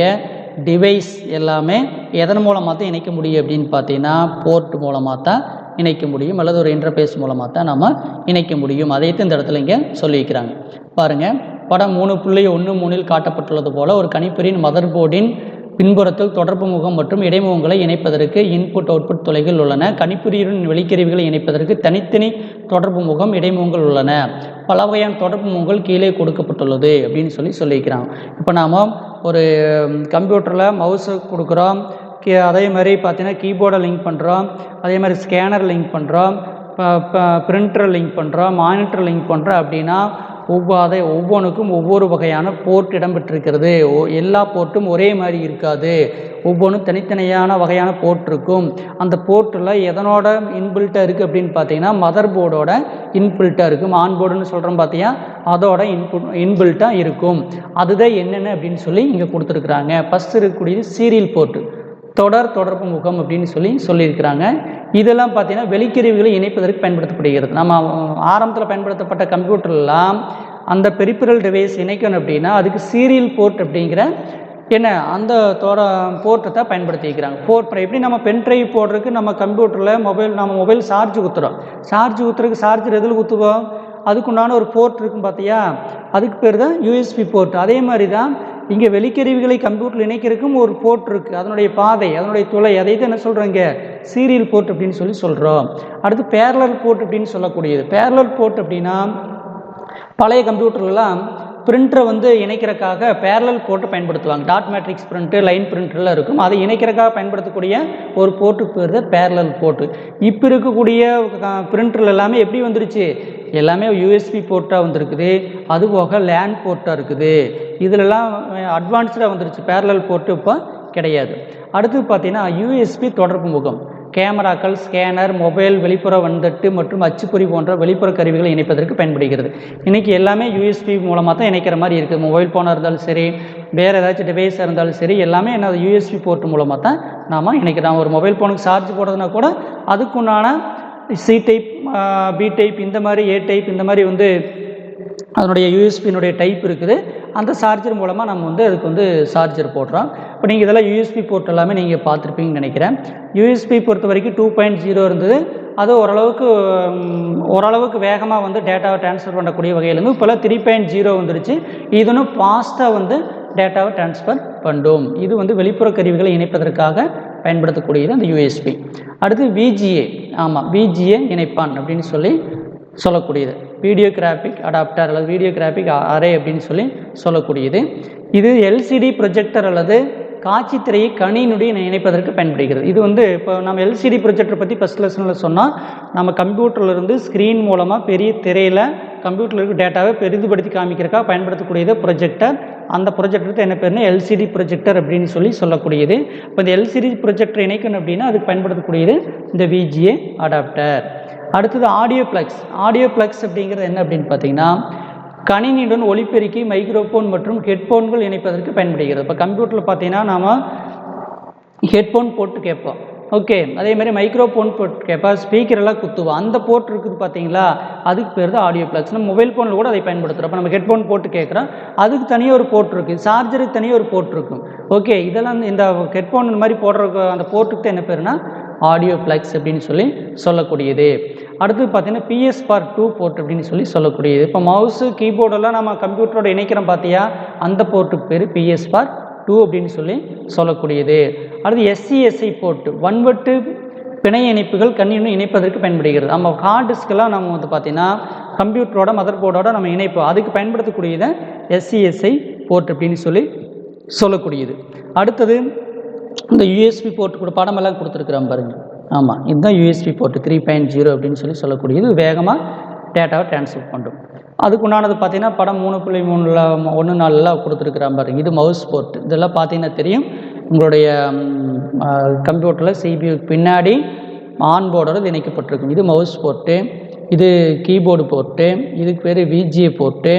டிவைஸ் எல்லாமே எதன் மூலமாக தான் இணைக்க முடியும் அப்படின்னு பார்த்தீங்கன்னா போர்ட் மூலமாக தான் இணைக்க முடியும். அல்லது ஒரு இன்டர்ஃபேஸ் மூலமாக தான் நம்ம இணைக்க முடியும். அதைத்தான் இந்த இடத்துல இங்கே சொல்லியிருக்கிறாங்க. பாருங்கள் படம் மூணு புள்ளி ஒன்று மூணில் காட்டப்பட்டுள்ளது போல ஒரு கணிப்பொறியின் மதர் போர்டின் பின்புறத்தில் தொடர்பு முகம் மற்றும் இடைமுகங்களை இணைப்பதற்கு இன்புட் அவுட்புட் துளைகள் உள்ளன. கணிப்புரியுடன் வெளிக்கருவிகளை இணைப்பதற்கு தனித்தனி தொடர்பு முகம் இடைமுகங்கள் உள்ளன. பல வகையான தொடர்பு முகங்கள் கீழே கொடுக்கப்பட்டுள்ளது அப்படின்னு சொல்லி சொல்லியிருக்கிறாங்க. இப்போ நாம் ஒரு கம்ப்யூட்டரில் மவுஸு கொடுக்குறோம். கீ அதே மாதிரி பார்த்தீங்கன்னா கீபோர்டை லிங்க் பண்ணுறோம் அதே மாதிரி ஸ்கேனர் லிங்க் பண்ணுறோம் பிரிண்டரை லிங்க் பண்ணுறோம் மானிட்டர் லிங்க் பண்ணுறோம் அப்படின்னா ஒவ்வாத ஒவ்வொன்றுக்கும் ஒவ்வொரு வகையான போர்ட் இடம்பெற்றிருக்கிறது. எல்லா போர்ட்டும் ஒரே மாதிரி இருக்காது. ஒவ்வொன்றும் தனித்தனியான வகையான போர்ட் இருக்கும். அந்த போர்ட்டில் எதனோட இன்பில்ட்டாக இருக்குது அப்படின்னு பார்த்தீங்கன்னா மதர் போர்டோட இன்பில்ட்டாக இருக்கும். ஆன் போர்டுன்னு சொல்கிறோம் பார்த்தீங்கன்னா அதோட இன்புட் இன்பில்ட்டாக இருக்கும். அதுதான் என்னென்ன அப்படின்னு சொல்லி இங்கே கொடுத்துருக்குறாங்க. ஃபஸ்ட் இருக்கக்கூடியது சீரியல் போர்ட்டு தொடர் தொடர்பு முகம் அப்படின்னு சொல்லி சொல்லியிருக்கிறாங்க. இதெல்லாம் பார்த்தீங்கன்னா வெளிக்கருவிகளை இணைப்பதற்கு பயன்படுத்தப்படுகிறது. நம்ம ஆரம்பத்தில் பயன்படுத்தப்பட்ட கம்ப்யூட்டர்லாம் அந்த பெரிப்பிரல் டிவைஸ் இணைக்கணும் அப்படின்னா அதுக்கு சீரியல் போர்ட் அப்படிங்கிற என்ன அந்த தோட போர்ட்டை தான் பயன்படுத்திக்கிறாங்க போர்ட் எப்படி நம்ம பென் ட்ரைவ் போடுறதுக்கு நம்ம கம்ப்யூட்டரில் மொபைல் நம்ம மொபைல் சார்ஜ் குத்துறோம் சார்ஜ் குத்துறதுக்கு சார்ஜர் எதில் குத்துவோம் அதுக்குண்டான ஒரு போர்ட் இருக்கும் பார்த்தியா அதுக்கு பேர் தான் யூஎஸ்பி போர்ட் அதே மாதிரி தான் இங்கே வெளிக்கருவிகளை கம்ப்யூட்டரில் இணைக்கிறதுக்கும் ஒரு போர்ட் இருக்குது அதனுடைய பாதை அதனுடைய துளை அதை தான் என்ன சொல்கிறாங்க சீரியல் போர்ட் அப்படின்னு சொல்லி சொல்கிறோம் அடுத்து பேரலர் போர்ட் அப்படின்னு சொல்லக்கூடியது. பேரலர் போர்ட் அப்படின்னா பழைய கம்ப்யூட்டர்லாம் பிரிண்டரை வந்து இணைக்கிறக்காக பேரலல் போர்ட்டை பயன்படுத்துவாங்க. டாட் மேட்ரிக்ஸ் பிரிண்ட்டு லைன் பிரிண்டர்லாம் இருக்கும். அதை இணைக்கிறக்காக பயன்படுத்தக்கூடிய ஒரு போர்ட்டு பேர் தான் பேரலல் போர்ட்டு. இப்போ இருக்கக்கூடிய பிரிண்டர் எல்லாமே எப்படி வந்துருச்சு? எல்லாமே யூஎஸ்பி போர்ட்டாக வந்திருக்குது. அதுபோக லேண்ட் போர்ட்டாக இருக்குது. இதிலெல்லாம் அட்வான்ஸ்டாக வந்துருச்சு. பேரலல் போர்ட்டு இப்போ கிடையாது. அடுத்து பார்த்தீங்கன்னா யூஎஸ்பி தொடர்பு முகம். கேமராக்கள் ஸ்கேனர் மொபைல் வெளிப்புற வந்தட்டு மற்றும் அச்சுப்பொறி போன்ற வெளிப்புற கருவிகளை இணைப்பதற்கு பயன்படுகிறது. இன்றைக்கி எல்லாமே யூஎஸ்பி மூலமாக தான் இணைக்கிற மாதிரி இருக்குது மொபைல் ஃபோனாக இருந்தாலும் சரி வேறு ஏதாச்சும் டிவைஸாக இருந்தாலும் சரி எல்லாமே என்ன யூஎஸ்பி போர்ட் மூலமாக தான் நாம் இணைக்கிறோம். ஒரு மொபைல் ஃபோனுக்கு சார்ஜ் போடுறதுனா கூட அதுக்குண்டான சி டைப் பி டைப் இந்த மாதிரி ஏ டைப் இந்த மாதிரி வந்து அதனுடைய யூஎஸ்பியினுடைய டைப் இருக்குது. அந்த சார்ஜர் மூலமாக நம்ம வந்து அதுக்கு வந்து சார்ஜர் போடுறோம். இப்போ நீங்கள் இதெல்லாம் யூஎஸ்பி போர்ட் எல்லாமே நீங்கள் பார்த்துருப்பீங்கன்னு நினைக்கிறேன். யூஎஸ்பி பொறுத்த வரைக்கும் டூ பாயிண்ட் ஜீரோ இருந்தது. அது ஓரளவுக்கு ஓரளவுக்கு வேகமாக வந்து டேட்டாவை ட்ரான்ஸ்ஃபர் பண்ணக்கூடிய வகையிலேருந்து இப்போல்லாம் த்ரீ பாயிண்ட் ஜீரோ வந்துருச்சு. இதுன்னு ஃபாஸ்ட்டாக வந்து டேட்டாவை ட்ரான்ஸ்ஃபர் பண்ணும். இது வந்து வெளிப்புற கருவிகளை இணைப்பதற்காக பயன்படுத்தக்கூடியது அந்த யூஎஸ்பி அடுத்து விஜிஏ ஆமாம் விஜிஏ இணைப்பான் அப்படின்னு சொல்லி சொல்லக்கூடியது. வீடியோ கிராஃபிக் அடாப்டர் அல்லது வீடியோ கிராஃபிக் அரே அப்படின்னு சொல்லி சொல்லக்கூடியது. இது எல்சிடி ப்ரொஜெக்டர் அல்லது காட்சி திரையை கணினுடைய இணைப்பதற்கு பயன்படுகிறது. இது வந்து இப்போ நம்ம எல்சிடி ப்ரொஜெக்டர் பற்றி ஃபஸ்ட் லெசனில் சொன்னால் நம்ம கம்ப்யூட்டர்ல இருந்து ஸ்க்ரீன் மூலமாக பெரிய திரையில் கம்ப்யூட்டரில் இருக்க டேட்டாவை பெரிதுபடுத்தி காமிக்கிறக்கா பயன்படுத்தக்கூடியது ப்ரொஜெக்டர் அந்த ப்ரொஜெக்டருக்கு என்ன பேருனா எல்சிடி ப்ரொஜெக்டர் அப்படின்னு சொல்லி சொல்லக்கூடியது. இப்போ இந்த எல்சிடி ப்ரொஜெக்டர் இணைக்கணும் அப்படின்னா அதுக்கு பயன்படுத்தக்கூடியது இந்த விஜிஏ அடாப்டர் அடுத்தது ஆடியோ பிளக்ஸ் ஆடியோ பிளக்ஸ் அப்படிங்கிறது என்ன அப்படின்னு பார்த்தீங்கன்னா கணினியுடன் ஒலிபெருக்கி மைக்ரோஃபோன் மற்றும் ஹெட்ஃபோன்கள் இணைப்பதற்கு பயன்படுகிறது. இப்போ கம்ப்யூட்டரில் பார்த்தீங்கன்னா நாம் ஹெட்ஃபோன் போட்டு கேட்போம். ஓகே அதே மாதிரி மைக்ரோஃபோன் போட்டு கேட்பா ஸ்பீக்கரெல்லாம் குத்துவோம். அந்த போர்ட் இருக்குது பார்த்தீங்களா? அதுக்கு பேர் தான் ஆடியோ ப்ளக்ஸ் நம்ம மொபைல் ஃபோனில் கூட அதை பயன்படுத்துகிறோம் இப்போ நம்ம ஹெட்ஃபோன் போட்டு கேட்குறோம். அதுக்கு தனியாக ஒரு போர்ட் இருக்குது சார்ஜருக்கு தனியாக ஒரு போர்ட் இருக்கும். ஓகே இதெல்லாம் இந்த ஹெட்ஃபோன் இந்த மாதிரி போடுற அந்த போர்ட்டுக்கு தான் என்ன பேருனா ஆடியோ ப்ளக்ஸ் அப்படின்னு சொல்லி சொல்லக்கூடியது. அடுத்து பார்த்தீங்கன்னா பிஎஸ் பார் டூ போர்ட் அப்படின்னு சொல்லி சொல்லக்கூடியது. இப்போ மவுஸு கீபோர்டெல்லாம் நம்ம கம்ப்யூட்டரோட இணைக்கிறோம் பார்த்தியா அந்த போர்ட்டுக்கு பேர் பிஎஸ் பார் டூ அப்படின்னு சொல்லி சொல்லக்கூடியது. அடுத்து எஸ்சிஎஸ்ஐ போர்ட்டு ஒன்வட்டு பிணை இணைப்புகள் கணினி இணைப்பதற்கு பயன்படுகிறது. நம்ம ஹார்ட் டிஸ்கெல்லாம் நம்ம வந்து பார்த்திங்கன்னா கம்ப்யூட்டரோட மதர் போர்டோட நம்ம இணைப்போம். அதுக்கு பயன்படுத்தக்கூடியதை எஸ்சிஎஸ்ஐ போர்ட் அப்படின்னு சொல்லி சொல்லக்கூடியது. அடுத்தது இந்த யூஎஸ்பி போர்ட்டு கூட படமெல்லாம் கொடுத்துருக்குறான் பாருங்க. ஆமாம் இதுதான் USB port three point zero அப்படின்னு சொல்லி சொல்லக்கூடியது. வேகமாக டேட்டாவை ட்ரான்ஸ்ஃபர் பண்ணும். அதுக்கு உண்டானது பார்த்தீங்கன்னா படம் மூணு புள்ளி மூணில் ஒன்று நாலில் கொடுத்துருக்குறான் பாருங்க. இது மவுஸ் போர்ட் இதெல்லாம் பார்த்தீங்கன்னா தெரியும். உங்களுடைய கம்ப்யூட்டரில் சிபியூ பின்னாடி ஆன் போர்டோடு இணைக்கப்பட்டிருக்கும். இது மவுஸ் போர்ட்டு இது கீபோர்டு போர்ட்டு இதுக்கு பேர் விஜிஏ போர்ட்டு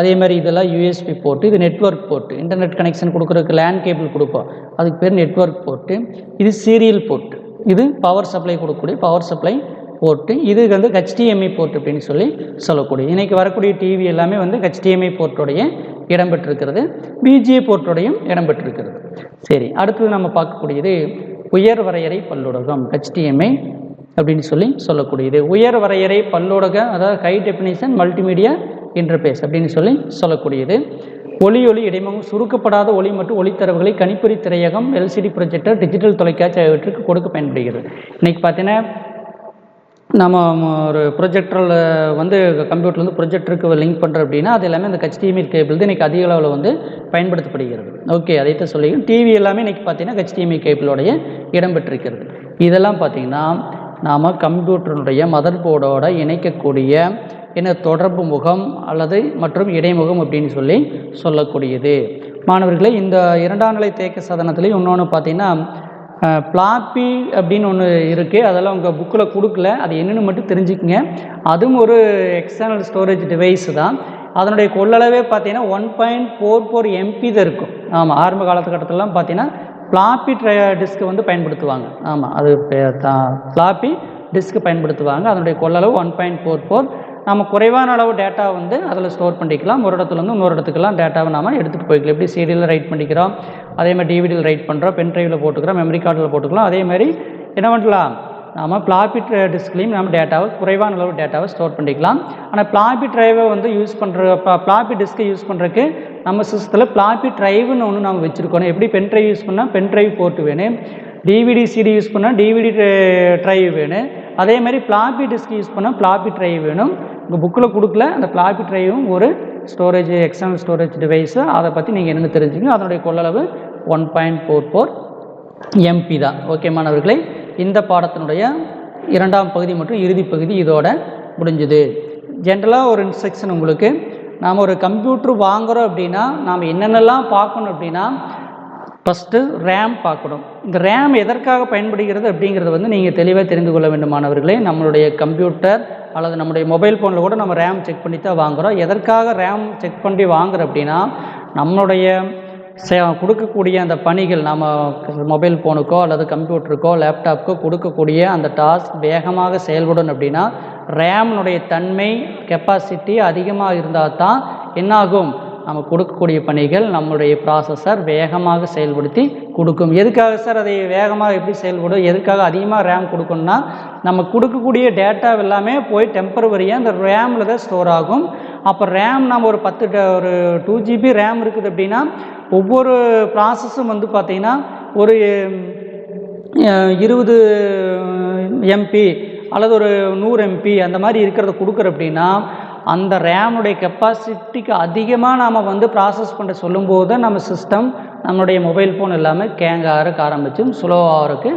அதே மாதிரி இதெல்லாம் யூஎஸ்பி போர்ட்டு இது நெட்வொர்க் போர்ட்டு இன்டர்நெட் கனெக்ஷன் கொடுக்குறதுக்கு லேண்ட் கேபிள் கொடுப்போம். அதுக்கு பேர் நெட்வொர்க் போர்ட்டு இது சீரியல் போர்ட்டு இது பவர் சப்ளை கொடுக்கக்கூடிய பவர் சப்ளை போர்ட்டு இது வந்து ஹெச்டிஎம்ஐ போர்ட் அப்படின்னு சொல்லி சொல்லக்கூடிய இன்றைக்கி வரக்கூடிய டிவி எல்லாமே வந்து ஹெச்டிஎம்ஐ போர்ட்டுடைய இடம்பெற்றிருக்கிறது. பிஜிஏ போர்ட்டோடையும் இடம்பெற்றிருக்கிறது. சரி அடுத்தது நம்ம பார்க்கக்கூடியது உயர் வரையறை பல்லூடகம் ஹெச்டிஎம்ஐ அப்படின்னு சொல்லி சொல்லக்கூடியது. உயர் வரையறை பல்லூடக அதாவது ஹை டெஃபினிஷன் மல்டிமீடியா இன்டர்பேஸ் அப்படின்னு சொல்லி சொல்லக்கூடியது. ஒளி ஒளி இடைமுகம் சுருக்கப்படாத ஒளி மற்றும் ஒளித்தரவுகளை கணிப்பொறி திரையகம் எல்சிடி ப்ரொஜெக்டர் டிஜிட்டல் தொலைக்காட்சி ஆகியவற்றுக்கு கொடுக்க பயன்படுகிறது. இன்றைக்கி பார்த்தீங்கன்னா நம்ம ஒரு ப்ரொஜெக்டரில் வந்து கம்ப்யூட்டர்லேருந்து ப்ரொஜெக்டருக்கு லிங்க் பண்ணுறோம் அப்படின்னா அது எல்லாமே அந்த HDMI கேபிள் தான் இன்றைக்கி அதிக அளவில் வந்து பயன்படுத்தப்படுகிறது. ஓகே அதைத்தான் சொல்லி டிவி எல்லாமே இன்றைக்கி பார்த்தீங்கன்னா HDMI கேபிளோடைய இடம்பெற்றிருக்கிறது இதெல்லாம் பார்த்தீங்கன்னா நாம் கம்ப்யூட்டருடைய மதர் போர்டோட இணைக்கக்கூடிய என்ன தொடர்பு முகம் அல்லது மற்றும் இடைமுகம் அப்படின்னு சொல்லி சொல்லக்கூடியது. மாணவர்களே இந்த இரண்டாம் நிலை தேக்க சாதனத்துலேயும் இன்னொன்று பார்த்தீங்கன்னா பிளாப்பி அப்படின்னு ஒன்று இருக்குது அதெல்லாம் உங்கள் புக்கில் கொடுக்கல. அது என்னென்னு மட்டும் தெரிஞ்சுக்கங்க. அதுவும் ஒரு எக்ஸ்டர்னல் ஸ்டோரேஜ் டிவைஸ் தான். அதனுடைய கொள்ளளவே பார்த்தீங்கன்னா one point four four MB தான் இருக்கும். ஆமாம் ஆரம்ப காலத்துக்கட்டத்திலலாம் பார்த்தீங்கன்னா ஃப்ளாப்பி ட்ரை டிஸ்க்கு வந்து பயன்படுத்துவாங்க. ஆமாம் அது ஃப்ளாப்பி டிஸ்க்கு பயன்படுத்துவாங்க. அதனுடைய கொள்ளளவு ஒன் பாயிண்ட் ஃபோர் ஃபோர் நம்ம குறைவான அளவு டேட்டா வந்து அதில் ஸ்டோர் பண்ணிக்கலாம். ஒரு இடத்துலேருந்து இன்னொரு இடத்துக்குலாம் டேட்டாவை நாம எடுத்துகிட்டு போய்க்கலாம். எப்படி சீடியில் ரைட் பண்ணிக்கிறோம்? அதே மாதிரி டிவிடியில் ரைட் பண்ணுறோம் பென் ட்ரைவில் போட்டுக்கிறோம். மெமரி கார்டில் போட்டுக்கலாம். அதே மாதிரி என்ன பண்ணலாம்? நம்ம ஃப்ளாப்பி டிஸ்க்லேயும் நம்ம டேட்டாவை குறைவான அளவு டேட்டாவை ஸ்டோர் பண்ணிக்கலாம். ஆனால் ஃப்ளாப்பி ட்ரைவை வந்து யூஸ் பண்ணுற ஃப்ளாப்பி டிஸ்க்கை யூஸ் பண்ணுறதுக்கு நம்ம சிஸ்டத்தில் ஃப்ளாப்பி ட்ரைவ்னு ஒன்று நம்ம வச்சுருக்கணும். எப்படி பென் ட்ரைவ் யூஸ் பண்ணால் பென் ட்ரைவ் போட்டு வேணும். டிவிடி சிடி யூஸ் பண்ணால் டிவிடி ட்ரைவ் வேணும். அதே மாதிரி ஃப்ளாப்பி டிஸ்க் யூஸ் பண்ணால் ஃப்ளாப்பி ட்ரைவ் வேணும். உங்கள் புக்கில் கொடுக்கல அந்த ஃப்ளாப்பி ட்ரைவும் ஒரு ஸ்டோரேஜ் எக்ஸ்டர்னல் ஸ்டோரேஜ் டிவைஸு அதை பற்றி நீங்கள் என்னென்னு தெரிஞ்சுக்கணும் அதனுடைய கொள்ளளவு one point four four MB தான். ஓகே மாணவர்களே இந்த பாடத்தினுடைய இரண்டாம் பகுதி மற்றும் இறுதி பகுதி இதோட முடிஞ்சுது. ஜென்ரலாக ஒரு இன்ஸ்ட்ரக்ஷன் உங்களுக்கு நாம் ஒரு கம்ப்யூட்டர் வாங்குகிறோம் அப்படின்னா நாம் என்னென்னலாம் பார்க்கணும் அப்படின்னா ஃபஸ்ட்டு ரேம் பார்க்கணும். இந்த ரேம் எதற்காக பயன்படுகிறது அப்படிங்கிறத வந்து நீங்கள் தெளிவாக தெரிந்து கொள்ள வேண்டும் மாணவர்களே. நம்மளுடைய கம்ப்யூட்டர் அல்லது நம்முடைய மொபைல் ஃபோனில் கூட நம்ம ரேம் செக் பண்ணி தான் வாங்குகிறோம் எதற்காக ரேம் செக் பண்ணி வாங்குறோம் அப்படின்னா நம்மளுடைய சே கொடுக்கக்கூடிய அந்த பணிகள் நம்ம மொபைல் ஃபோனுக்கோ அல்லது கம்ப்யூட்டருக்கோ லேப்டாப்புக்கோ கொடுக்கக்கூடிய அந்த டாஸ்க் வேகமாக செயல்படணும் அப்படின்னா ரேம்னுடைய தன்மை கெப்பாசிட்டி அதிகமாக இருந்தால் தான் என்னாகும்? நம்ம கொடுக்கக்கூடிய பணிகள் நம்மளுடைய ப்ராசஸர் வேகமாக செயல்படுத்தி கொடுக்கும். எதுக்காக சார் அதை வேகமாக எப்படி செயல்படும்? எதுக்காக அதிகமாக ரேம் கொடுக்கணும்னா நம்ம கொடுக்கக்கூடிய டேட்டா எல்லாமே போய் டெம்பரவரியாக அந்த ரேமில் தான் ஸ்டோர் ஆகும். அப்போ ரேம் நம்ம ஒரு பத்து ட- ஒரு டூ ஜிபி ரேம் இருக்குது அப்படின்னா ஒவ்வொரு ப்ராசஸும் வந்து பார்த்திங்கன்னா ஒரு இருபது எம்பி அல்லது ஒரு நூறு எம்பி அந்த மாதிரி இருக்கிறத கொடுக்குற அப்படின்னா அந்த ரேமுடைய கெப்பாசிட்டிக்கு அதிகமாக நாம் வந்து ப்ராசஸ் பண்ண சொல்லும்போது தான் நம்ம சிஸ்டம் நம்மளுடைய மொபைல் ஃபோன் எல்லாமே கேங் ஆகிறக்கு ஆரம்பிச்சும் ஸ்லோவாகிறதுக்கு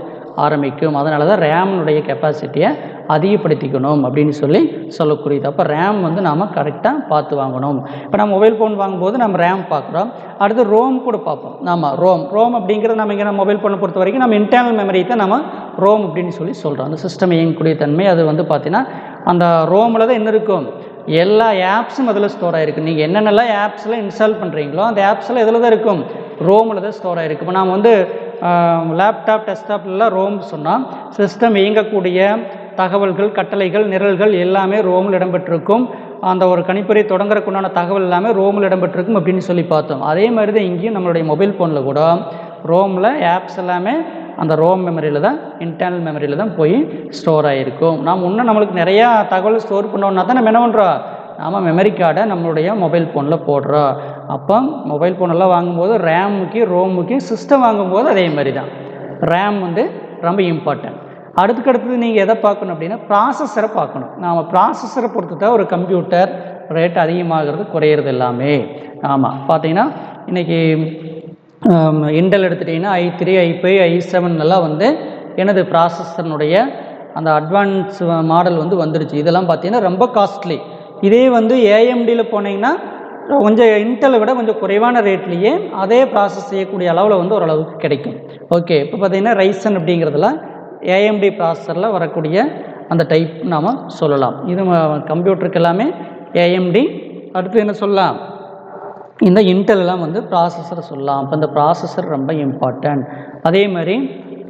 ஆரம்பிக்கும். அதனால தான் ரேம்னுடைய கெப்பாசிட்டியை அதிகப்படுத்திக்கணும் அப்படின்னு சொல்லி சொல்லக்கூடியது. அப்போ ரேம் வந்து நாம் கரெக்டாக பார்த்து வாங்கணும். இப்போ நம்ம மொபைல் ஃபோன் வாங்கும்போது நம்ம ரேம் பார்க்குறோம். அடுத்து ரோம் கூட பார்ப்போம். ஆமாம் ரோம் ரோம் அப்படிங்கிறது நம்ம இங்கே மொபைல் ஃபோனை பொறுத்த வரைக்கும் நம்ம இன்டர்னல் மெமரி தான் நம்ம ரோம் அப்படின்னு சொல்லி சொல்கிறோம் அந்த சிஸ்டம் இயங்கக்கூடிய தன்மை அது வந்து பார்த்திங்கன்னா அந்த ரோமில் தான் என்ன இருக்கும்? எல்லா ஆப்ஸும் அதில் ஸ்டோர் ஆகிருக்கு நீங்கள் என்னென்னலாம் ஆப்ஸில் இன்ஸ்டால் பண்ணுறீங்களோ அந்த ஆப்ஸில் எதில் தான் இருக்கும். ரோமில் தான் ஸ்டோர் ஆகிருக்கு இப்போ நாம் வந்து லேப்டாப் டெஸ்க்டாப்லாம் ரோம் சொன்னால் சிஸ்டம் இயங்கக்கூடிய தகவல்கள் கட்டளைகள் நிரல்கள் எல்லாமே ரோமில் இடம்பெற்றிருக்கும். அந்த ஒரு கணிப்பொறி தொடங்குறதுக்கு உண்டான தகவல் எல்லாமே ரோமில் இடம்பெற்றிருக்கும் அப்படின்னு சொல்லி பார்த்தோம். அதே மாதிரி தான் இங்கேயும் நம்மளுடைய மொபைல் ஃபோனில் கூட ரோமில் ஆப்ஸ் எல்லாமே அந்த ரோம் மெமரியில் தான் இன்டர்னல் மெமரியில் தான் போய் ஸ்டோர் ஆகிருக்கும் நாம் இன்னும் நம்மளுக்கு நிறையா தகவல் ஸ்டோர் பண்ணோன்னா தான் நம்ம என்ன பண்ணுறோம் நாம் மெமரி கார்டை நம்மளுடைய மொபைல் ஃபோனில் போடுறோம். அப்போ மொபைல் ஃபோனெல்லாம் வாங்கும்போது ரேமுக்கு ரோமுக்கு சிஸ்டம் வாங்கும்போது அதே மாதிரி தான். ரேம் வந்து ரொம்ப இம்பார்ட்டன்ட் அடுத்துக்கடுத்தது நீங்கள் எதை பார்க்கணும் அப்படின்னா ப்ராசஸரை பார்க்கணும். நாம் ப்ராசஸரை பொறுத்து தான் ஒரு கம்ப்யூட்டர் ரேட் அதிகமாகிறது குறையிறது எல்லாமே. ஆமாம் பார்த்தீங்கன்னா இன்றைக்கி இன்டெல் எடுத்துட்டிங்கன்னா I three I five I seven எல்லாம் வந்து எனது ப்ராசஸர்னுடைய அந்த அட்வான்ஸ் மாடல் வந்து வந்துடுச்சு இதெல்லாம் பார்த்தீங்கன்னா ரொம்ப காஸ்ட்லி இதே வந்து ஏஎம்டியில் போனீங்கன்னா கொஞ்சம் இன்டெலை விட கொஞ்சம் குறைவான ரேட்லேயே அதே ப்ராசஸ் செய்யக்கூடிய அளவில் வந்து ஓரளவுக்கு கிடைக்கும். ஓகே இப்போ பார்த்தீங்கன்னா ரைசன் அப்படிங்கிறதுல ஏஎம்டி ப்ராசஸரில் வரக்கூடிய அந்த டைப் நாம் சொல்லலாம். இது கம்ப்யூட்டருக்கு எல்லாமே ஏஎம்டி அடுத்து என்ன சொல்லலாம்? இந்த இன்டெல்லாம் வந்து ப்ராசஸரை சொல்லலாம். அப்போ இந்த ப்ராசஸர் ரொம்ப இம்பார்ட்டன்ட் அதே மாதிரி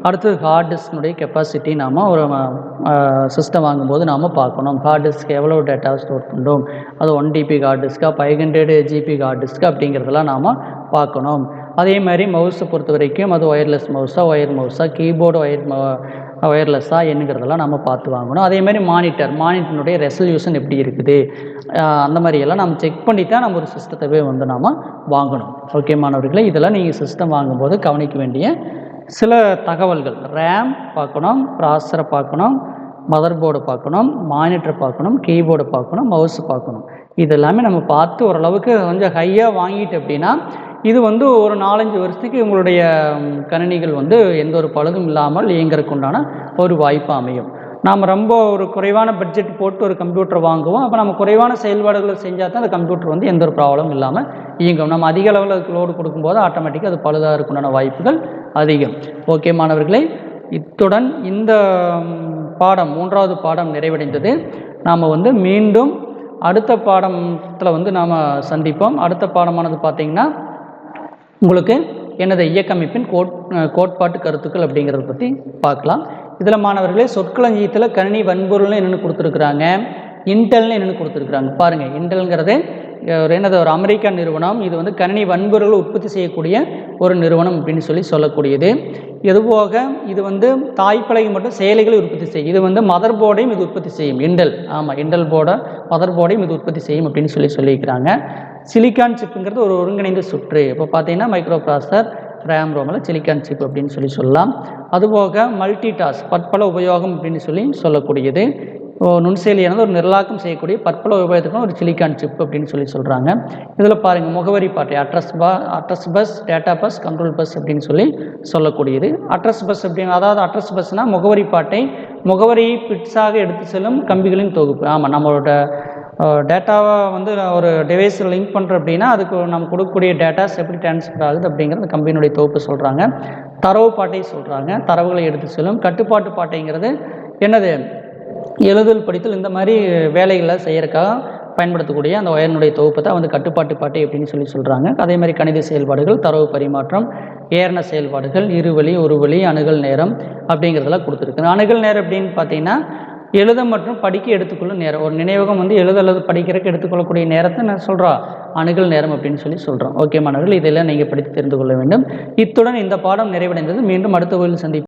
அடுத்தது ஹார்ட் டிஸ்கினுடைய கெப்பாசிட்டி நாம் ஒரு சிஸ்டம் வாங்கும்போது நாம் பார்க்கணும். ஹார்ட் டிஸ்க் எவ்வளோ டேட்டா ஸ்டோர் பண்ணுறோம் அது one TB hard டிஸ்க்கா five hundred GB hard disk அப்படிங்கிறதெல்லாம் நாம் பார்க்கணும். அதே மாதிரி மவுஸை பொறுத்த வரைக்கும் அது ஒயர்லெஸ் மவுஸாக ஒயர் மவுஸாக கீபோர்டு ஒயர் ஒயர்லெஸ்ஸா என்னங்கிறதெல்லாம் நம்ம பார்த்து வாங்கணும். அதேமாதிரி மானிட்டர் மானிட்டருடைய ரெசல்யூஷன் எப்படி இருக்குது? அந்த மாதிரியெல்லாம் நம்ம செக் பண்ணி தான் நம்ம ஒரு சிஸ்டத்தவே வந்து நாம் வாங்கணும். ஓகே மாணவர்களே இதெல்லாம் நீங்கள் சிஸ்டம் வாங்கும்போது கவனிக்க வேண்டிய சில தகவல்கள். ரேம் பார்க்கணும் ப்ராசரை பார்க்கணும் மதர் போர்டு பார்க்கணும் மானிட்டர் பார்க்கணும் கீபோர்டு பார்க்கணும் மவுஸ் பார்க்கணும். இது எல்லாமே நம்ம பார்த்து ஓரளவுக்கு கொஞ்சம் ஹையாக வாங்கிட்டு அப்படின்னா இது வந்து ஒரு நாலஞ்சு வருஷத்துக்கு உங்களுடைய கணினிகள் வந்து எந்த ஒரு பழுதும் இல்லாமல் இயங்குறதுக்கு உண்டான ஒரு வாய்ப்பு அமையும். நாம் ரொம்ப ஒரு குறைவான பட்ஜெட் போட்டு ஒரு கம்ப்யூட்டர் வாங்குவோம். அப்போ நம்ம குறைவான செயல்பாடுகளை செஞ்சால் தான் அந்த கம்ப்யூட்டர் வந்து எந்த ஒரு ப்ராப்ளமும் இல்லாமல் இயங்கும். நம்ம அதிக அளவில் அதுக்கு லோடு கொடுக்கும்போது ஆட்டோமேட்டிக்காக அது பழுதாக இருக்குண்டான வாய்ப்புகள் அதிகம். ஓகே மாணவர்களே இத்துடன் இந்த பாடம் மூன்றாவது பாடம் நிறைவடைந்தது. நாம் வந்து மீண்டும் அடுத்த பாடத்தில் வந்து நாம் சந்திப்போம். அடுத்த பாடமானது பார்த்திங்கன்னா உங்களுக்கு எனது இயக்கமைப்பின் கோட் கோட்பாட்டு கருத்துக்கள் அப்படிங்கிறத பற்றி பார்க்கலாம். இதில் மாணவர்களே சொற்களஞ்சியத்தில் கணினி வன்பொருள்னு என்னென்னு கொடுத்துருக்குறாங்க. இன்டெல்னு என்னென்னு கொடுத்துருக்குறாங்க. பாருங்கள் இன்டெல்ங்கிறது ஒரு என்னது ஒரு அமெரிக்கா நிறுவனம் இது வந்து கணினி வன்பொருள் உற்பத்தி செய்யக்கூடிய ஒரு நிறுவனம் அப்படின்னு சொல்லி சொல்லக்கூடியது. இதுபோக இது வந்து தாய்ப்பலகை மட்டும் செயலிகளை உற்பத்தி செய்யும். இது வந்து மதர் போர்டையும் இது உற்பத்தி செய்யும். இண்டல் ஆமாம் இண்டல் போர்டை மதர் போர்டையும் இது உற்பத்தி செய்யும் அப்படின்னு சொல்லி சொல்லியிருக்கிறாங்க. சிலிக்கான் சிப்புங்கிறது ஒரு ஒருங்கிணைந்த சுற்று. இப்போ பார்த்தீங்கன்னா மைக்ரோ ப்ராசர் ரேம் ரோமில் சிலிக்கான் சிப் அப்படின்னு சொல்லி சொல்லலாம். அதுபோக மல்டி டாஸ்க் பற்பல உபயோகம் அப்படின்னு சொல்லி சொல்லக்கூடியது. நுண்செயலியானது ஒரு நிரலாக்கம் செய்யக்கூடிய பற்பல உபயோகத்துக்கும் ஒரு சிலிக்கான் சிப் அப்படின்னு சொல்லி சொல்கிறாங்க இதில் பாருங்கள் முகவரி பாட்டை அட்ரஸ் பா address bus data bus control bus அப்படின்னு சொல்லி சொல்லக்கூடியது. அட்ரஸ் பஸ் அப்படிங்க அதாவது அட்ரஸ் பஸ்னால் முகவரி பாட்டை முகவரியை பிட்ஸாக எடுத்து செல்லும் கம்பிகளின் தொகுப்பு. ஆமாம் நம்மளோட டேட்டாவை வந்து ஒரு டிவைஸில் லிங்க் பண்ணுறோம் அப்படின்னா அதுக்கு நம்ம கொடுக்கக்கூடிய டேட்டாஸ் எப்படி ட்ரான்ஸ்ஃபர் ஆகுது அப்படிங்கிறது கம்பெனியுடைய தொகுப்பு சொல்கிறாங்க தரவு பாட்டை சொல்கிறாங்க தரவுகளை எடுத்து செல்லும். கட்டுப்பாட்டு பாட்டைங்கிறது என்னது? எழுதல் படித்தல் இந்த மாதிரி வேலைகளை செய்யறக்காக பயன்படுத்தக்கூடிய அந்த ஒயரினுடைய தொகுப்பை தான் வந்து கட்டுப்பாட்டு பாட்டை அப்படின்னு சொல்லி சொல்கிறாங்க அதே மாதிரி கணித செயல்பாடுகள் தரவு பரிமாற்றம் ஏரண செயல்பாடுகள் இருவழி ஒரு வழி அணுகல் நேரம் அப்படிங்கிறதெல்லாம் கொடுத்துருக்கு. அணுகல் நேரம் அப்படின்னு பார்த்தீங்கன்னா எழுத மற்றும் படிக்க எடுத்துக்கொள்ளும் நேரம். ஒரு நினைவகம் வந்து எழுத அல்லது படிக்கிறதுக்கு எடுத்துக்கொள்ளக்கூடிய நேரத்தை நான் சொல்கிறோம் அணுகல் நேரம் அப்படின்னு சொல்லி சொல்கிறோம் ஓகே மாணவர்கள் இதெல்லாம் நீங்கள் படித்து தெரிந்து கொள்ள வேண்டும். இத்துடன் இந்த பாடம் நிறைவடைந்தது. மீண்டும் அடுத்த கோயில் சந்திப்போம்.